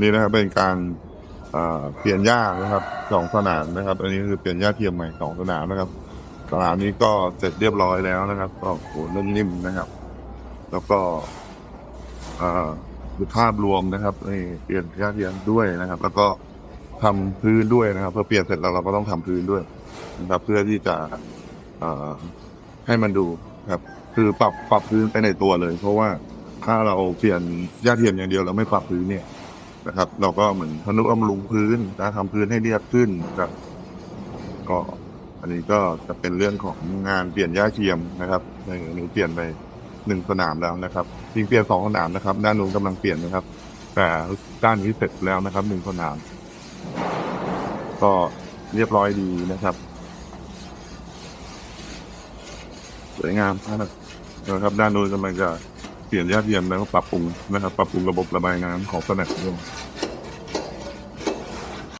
นี่นะครับเป็นการเปลี่ยนหญ้านะครับสองสนามนะครับ อันนี้คือเปลี่ยนหญ้าเทียมใหม่สองสนามนะครับ สนามนี้ก็เสร็จเรียบร้อยแล้วนะครับก็โหเริ่มนิ่มนะครับ แล้วก็เอ่อคือภาพรวมนะครับนี่เปลี่ยนหญ้าเทียมด้วยนะครับ แล้วก็ทำพื้นด้วยนะครับพอเปลี่ยนเสร็จแล้วเราก็ต้องทำพื้นด้วยนะครับ เพื่อที่จะให้มันดูครับคือปรับปรับพื้นไปในตัวเลย เพราะว่าถ้าเราเปลี่ยนหญ้าเทียมอย่างเดียวเราไม่ปรับพื้นเนี่ย นะครับ เราก็เหมือนทนุบำรุงพื้นนะทำพื้นให้เรียบขึ้นนะครับก็ อันนี้ก็จะเป็นเรื่องของงานเปลี่ยนหญ้าเทียมนะครับในหนูเปลี่ยนไปหนึ่งสนามแล้วนะครับจริงเปลี่ยนสองสนามนะครับ ด้านนู้นกำลังเปลี่ยนนะครับ แต่ด้านนี้เสร็จแล้วนะครับหนึ่งสนาม ก็เรียบร้อยดีนะครับสวยงามมากนะครับด้านนู้นกำลังจะ เปลี่ยนยอดเทียมแล้วก็ปรับปรุงนะครับปรับปรุงระบบระบายน้ำของสนามด้วย